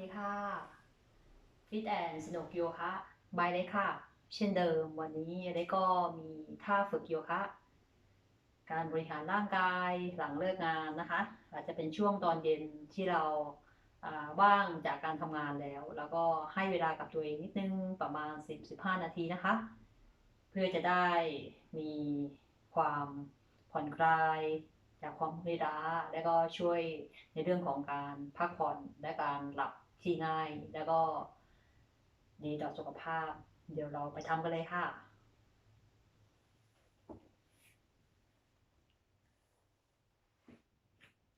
ดีค่ะฟิตแอนสนุกโยคะบายเลยค่ะ เช่นเดิมวันนี้เล็กก็มีท่าฝึกโยคะ การบริหารร่างกายหลังเลิกงานนะคะ อาจจะเป็นช่วงตอนเย็นที่เราอ่าว่างจากการทำงานแล้ว แล้วก็ให้เวลากับตัวเองนิดนึงประมาณ 10-15 นาทีนะคะ เพื่อจะได้มีความผ่อนคลายจากความเมื่อยล้าและก็ช่วยในเรื่องของการพักผ่อนและการหลับ ที่ง่ายแล้วก็ดีต่อสุขภาพ เดี๋ยวเราไปทำกันเลยค่ะ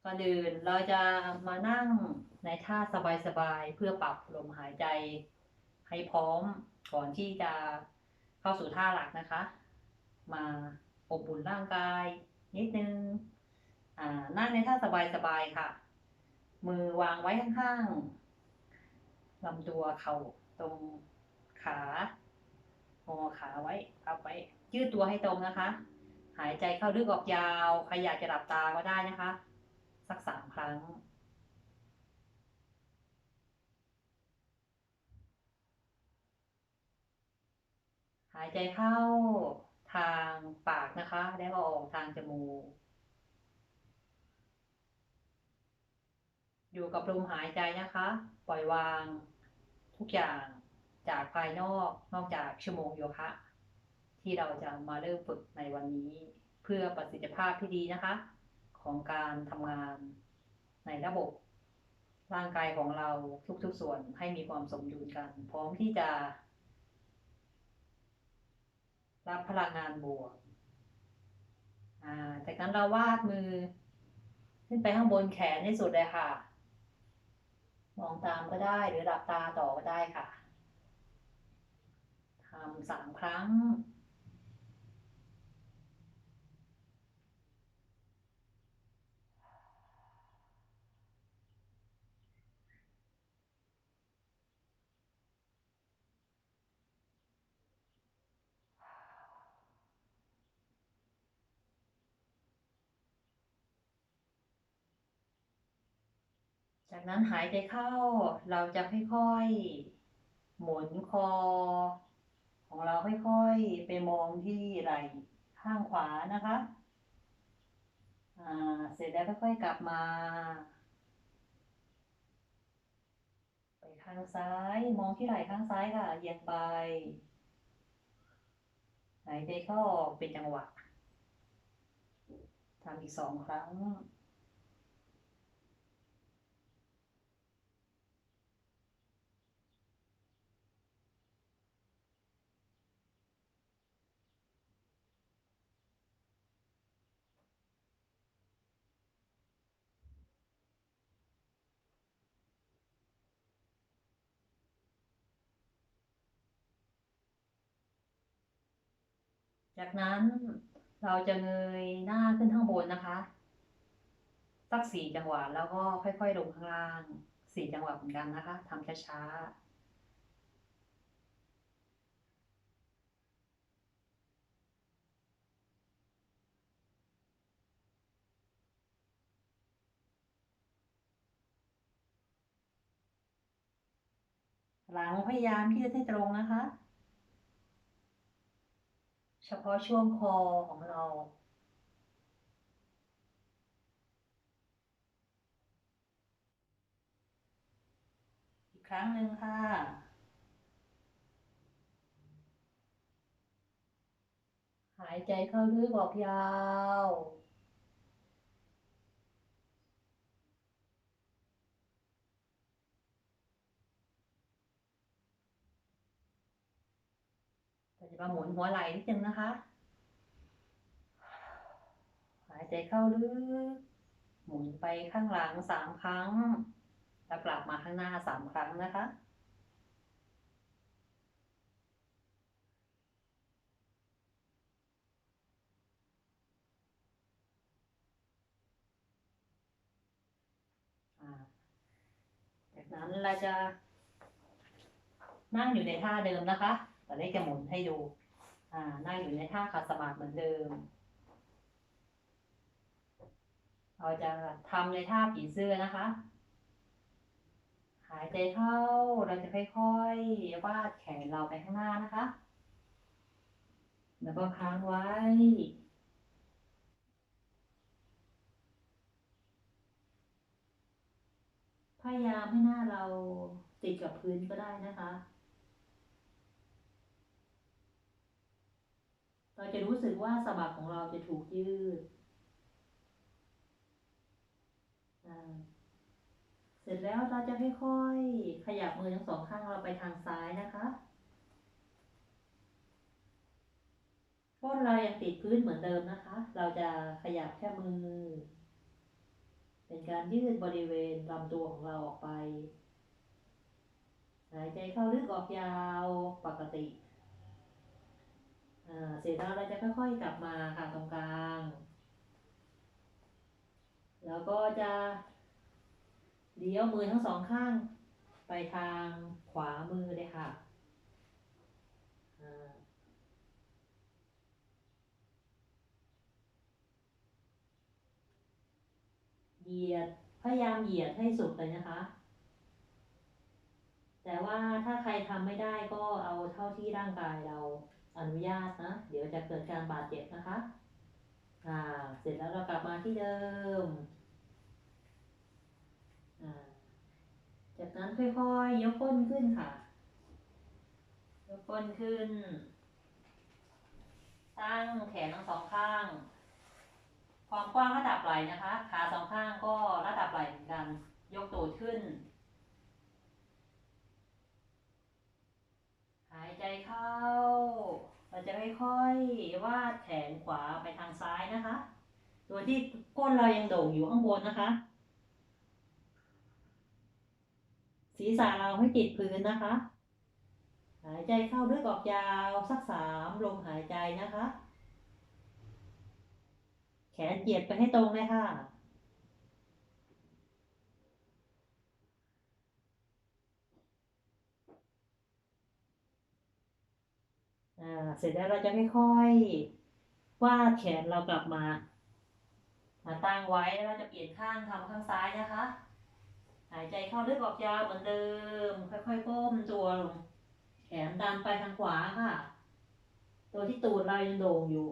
ก่อนอื่นเราจะมานั่งในท่าสบายๆ เพื่อปรับลมหายใจให้พร้อมก่อนที่จะเข้าสู่ท่าหลักนะคะ มาอบอุ่นร่างกาย นิดนึงอ่านั่งในท่าสบายๆค่ะ มือวางไว้ข้างๆ ลำตัวเข่าตรงขางอขาไว้พับไว้ ยืดตัวให้ตรงนะคะ หายใจเข้าลึกออกยาว ใครอยากจะหลับตาก็ได้นะคะ สักสามครั้งหายใจเข้าทางปากนะคะ แล้วก็ออกทางจมูก อยู่กับลมหายใจนะคะ ปล่อยวาง ทุกอย่างจากภายนอกนอกจากชั่วโมงโยคะ ที่เราจะมาเริ่มฝึกในวันนี้ เพื่อประสิทธิภาพที่ดีนะคะ ของการทำงานในระบบ ร่างกายของเราทุกๆส่วนให้มีความสมดุลกัน พร้อมที่จะ รับพลังงานบวกอ่าจากนั้นเราวาดมือ ขึ้นไปข้างบนแขนให้สุดเลยค่ะ มองตามก็ได้หรือหลับตาต่อก็ได้ค่ะทำสามครั้ง จากนั้นหายใจเข้าเราจะค่อยๆ หมุนคอ ของเราค่อยๆ ไปมองที่ไหล่ข้างขวานะคะอ่าเสร็จแล้วค่อยๆกลับมา ไปข้างซ้ายมองที่ไหล่ข้างซ้ายค่ะเอียงไปหายใจเข้าออกเป็นจังหวะทำอีกสองครั้ง จากนั้นเราจะเงยหน้าขึ้นข้างบนนะคะสักสี่จังหวะแล้วก็ค่อยๆลงข้างล่างสี่จังหวะเหมือนกันนะคะทำช้าๆหลังพยายามที่จะให้ตรงนะคะ เฉพาะช่วงคอของเรา อีกครั้งหนึ่งค่ะ หายใจเข้าลึกออกยาว จะมาหมุนหัวไหล่นิดนึงนะคะ หายใจเข้าลึก หมุนไปข้างหลังสามครั้ง แล้วกลับมาข้างหน้าสามครั้งนะคะจากนั้นเราจะนั่งอยู่ในท่าเดิมนะคะ ต่เล็กจะหมุนให้ดูอ่านั่งอยู่ในท่าขัดสมาธิเหมือนเดิม เราจะทำในท่าผีเสื้อนะคะ หายใจเข้าเราจะค่อยๆวาดแขนเราไปข้างหน้านะคะ แล้วก็ค้างไว้พยายามให้หน้าเราติดกับพื้นก็ได้นะคะ เราจะรู้สึกว่าสะบักของเราจะถูกยืด เสร็จแล้วเราจะค่อยๆขยับมือทั้งสองข้างเราไปทางซ้ายนะคะก้นเรายังติดพื้นเหมือนเดิมนะคะ เราจะขยับแค่มือ เป็นการยืดบริเวณลำตัวของเราออกไป หายใจเข้าลึกออกยาวปกติ เสร็จแล้วเราจะค่อยๆกลับมาค่ะตรงกลาง แล้วก็จะเลี้ยวมือทั้งสองข้างไปทางขวามือเลยค่ะเหยียดพยายามเหยียดให้สุดเลยนะคะ แต่ว่าถ้าใครทำไม่ได้ก็เอาเท่าที่ร่างกายเรา อนุญาตนะ เดี๋ยวจะเกิดการบาดเจ็บนะคะอ่าเสร็จแล้วเรากลับมาที่เดิมอ่าจากนั้นค่อยๆยกก้นขึ้นค่ะ ยกก้นขึ้น ตั้งแขนทั้งสองข้าง ความกว้างระดับไหล่นะคะ ขาสองข้างก็ระดับไหล่เหมือนกัน ยกตูดขึ้น หายใจเข้า เราจะค่อยๆวาดแขนขวาไปทางซ้ายนะคะ โดยที่ก้นเรายังโด่งอยู่ข้างบนนะคะ ศีรษะเราให้ติดพื้นนะคะ หายใจเข้าลึกออกยาวสักสามลมหายใจนะคะ แขนเหยียดไปให้ตรงเลยค่ะ อ่า เสร็จแล้วเราจะค่อยๆวาดแขนเรากลับมา มาตั้งไว้แล้วเราจะเปลี่ยนข้างทำข้างซ้ายนะคะ หายใจเข้าลึกออกยาวเหมือนเดิม ค่อยๆก้มตัวลง แขนดันไปทางขวาค่ะ ตัวที่ตูดเรายังโด่งอยู่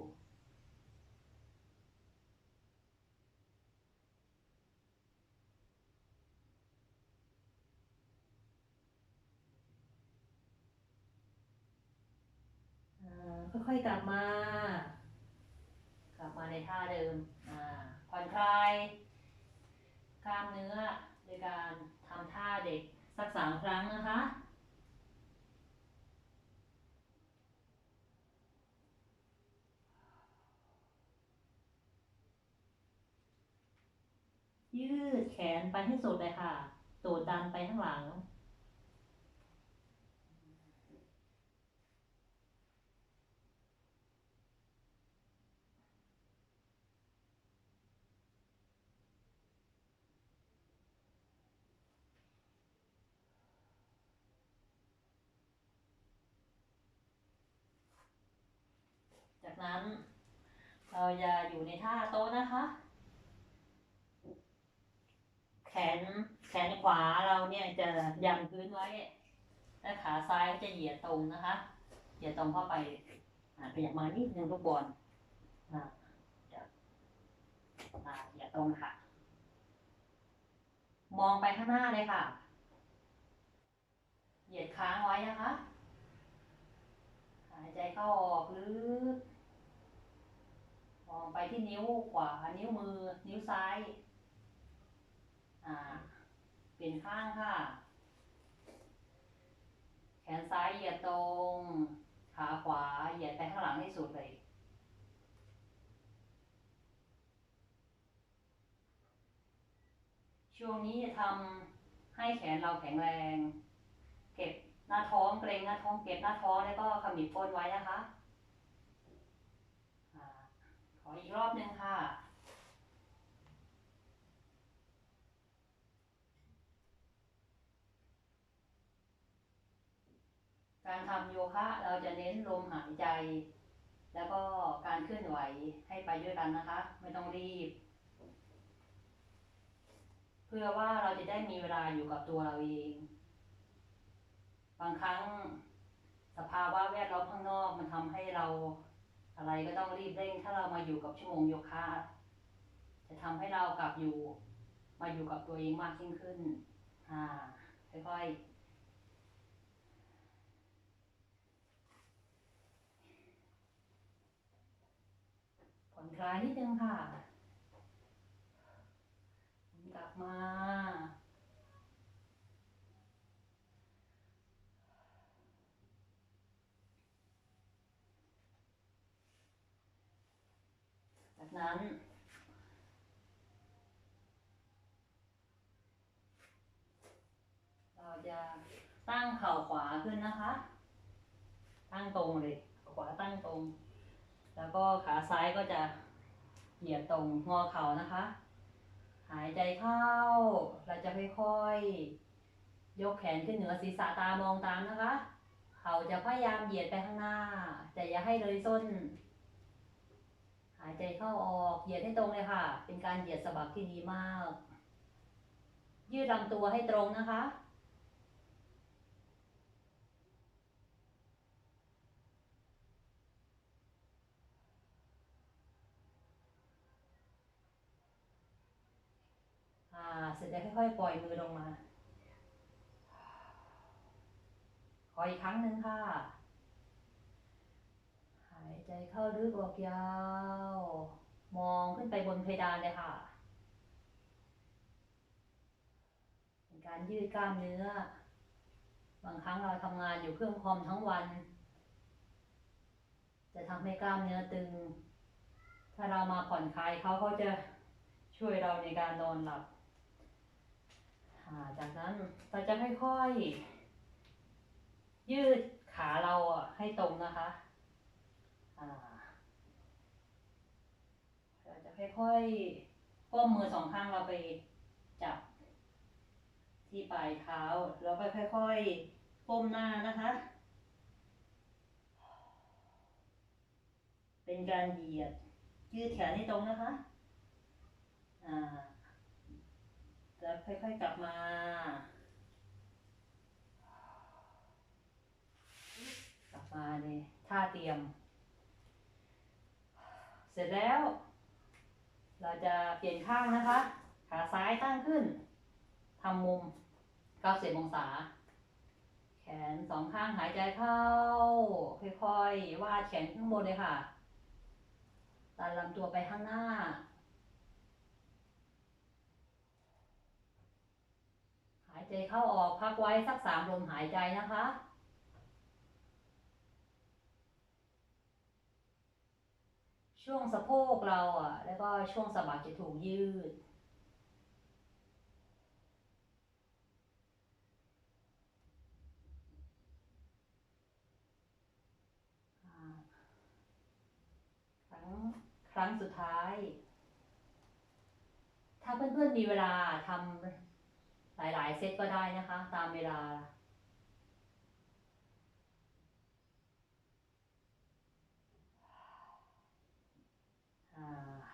อ่า ค่อยๆกลับมา กลับมาในท่าเดิมผ่อนคลายกล้ามเนื้อโดยการทำท่าเด็กสักสามครั้งนะคะยืดแขนไปให้สุดเลยค่ะ ตูดดันไปข้างหลัง นั้น เราจะอยู่ในท่าโต๊ะนะคะ แขนแขนขวาเราเนี่ยจะยันพื้นไว้และขาซ้ายจะเหยียดตรงนะคะเหยียดตรงเข้าไปอ่าขยับมานิดนึงลูกบอลอ่าจะอ่าเหยียดตรงค่ะ มองไปข้างหน้าเลยค่ะ เหยียดค้างไว้นะคะ หายใจเข้าออกลึกมอ งไปที่นิ้วขวา นิ้วมือ นิ้วซ้าย อ่า เปลี่ยนข้างค่ะ แขนซ้ายเหยียดตรง ขาขวาเหยียดไปข้างหลังให้สุดเลยช่วงนี้จะทำให้แขนเราแข็งแรง เก็บหน้าท้องเกรงหน้าท้องเก็บหน้าท้องแล้วก็ขมิบก้นไว้นะคะ ขออีกรอบหนึ่งค่ะ การทำโยคะเราจะเน้นลมหายใจ แล้วก็การเคลื่อนไหวให้ไปด้วยกันนะคะ ไม่ต้องรีบพพื่อว่าเราจะได้มีเวลาอยู่กับตัวเราเอง บางครั้งสภาวะแวดล้อมข้างนอกมันทำให้เรา อะไรก็ต้องรีบเร่ง ถ้าเรามาอยู่กับชั่วโมงโยคะจะทำให้เรากลับอยู่ มาอยู่กับตัวเองมากยิ่งขึ้น อ่า ค่อยๆผ่อนคลายนิดนึงค่ะ กลับมา จาก นั้น เราจะตั้งเข่าขวาขึ้นนะคะ ตั้งตรงเลยขวาตั้งตรง แล้วก็ขาซ้ายก็จะเหยียดตรงงอเข่านะคะ หายใจเข้า เราจะค่อยๆ ยกแขนขึ้นเหนือศีรษะตามองตามนะคะ เขาจะพยายามเหยียดไปข้างหน้า แต่อย่าให้เลยส้นายใจเข้าออกเหยียดให้ตรงเลยค่ะ เป็นการเหยียดสะบักที่ดีมาก ยืดลำตัวให้ตรงนะคะ อ่า เสร็จแล้วค่อยๆ ปล่อยมือลงมา ขออีกครั้งหนึ่งค่ะ ใจเข้าลึกออกยาว มองขึ้นไปบนเพดานเลยค่ะ เป็นการยืดกล้ามเนื้อ บางครั้งเราทำงานอยู่เครื่องคอมทั้งวัน จะทำให้กล้ามเนื้อตึง ถ้าเรามาผ่อนคลายเขาเขาจะช่วยเราในการนอนหลับาจากนั้นเราจะค่อยๆยืดขาเราให้ตรงนะคะ เราจะค่อยๆก้มมือสองข้างเราไปจับ ที่ปลายเท้า แล้วก็ค่อยๆก้มหน้านะคะ เป็นการเหยียด ยืดแขนให้ตรงนะคะ อ่าแล้วค่อยๆกลับมากลับมาเลยท่าเตรียม เสร็จแล้ว เราจะเปลี่ยนข้างนะคะ ขาซ้ายตั้งขึ้นทำมุม 90 องศา แขนสองข้างหายใจเข้า ค่อยๆ วาดแขนข้างบนเลยค่ะดันลำตัวไปข้างหน้า หายใจเข้าออกพักไว้สักสามลมหายใจนะคะ ช่วงสะโพกเราอะ แล้วก็ช่วงสะบักจะถูกยืด ครั้งครั้งสุดท้าย ถ้าเพื่อนๆมีเวลาทำหลายๆ เซตก็ได้นะคะ ตามเวลา เ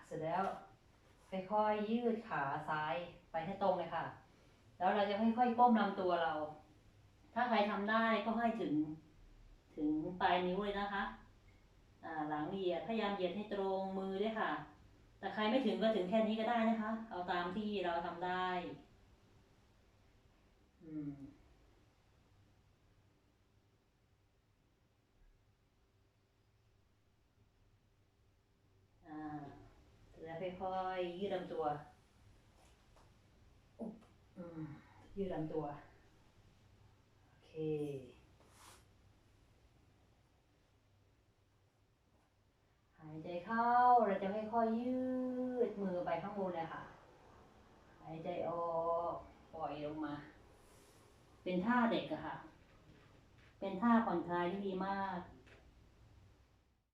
ส ร็จแล้วค่อยๆยืดขาซ้ายไปให้ตรงเลยค่ะ แล้วเราจะค่อยๆก้มลำตัวเรา ถ้าใครทำได้ก็ให้ถึง ถึงปลายนิ้วเลยนะคะหลังเหยียดพยายามเหยียดให้ตรงมือด้วยค่ะ แต่ใครไม่ถึงก็ถึงแค่นี้ก็ได้นะคะ เอาตามที่เราทำได้อืมอ่า ค่อยๆยืดลำตัวอุ๊บอืมยืดลำตัว โอเค หายใจเข้าเราจะค่อยๆยืดมือไปข้างบนเลยค่ะ หายใจออกปล่อยลงมา เป็นท่าเด็กอะค่ะ เป็นท่าผ่อนคลายที่ดีมาก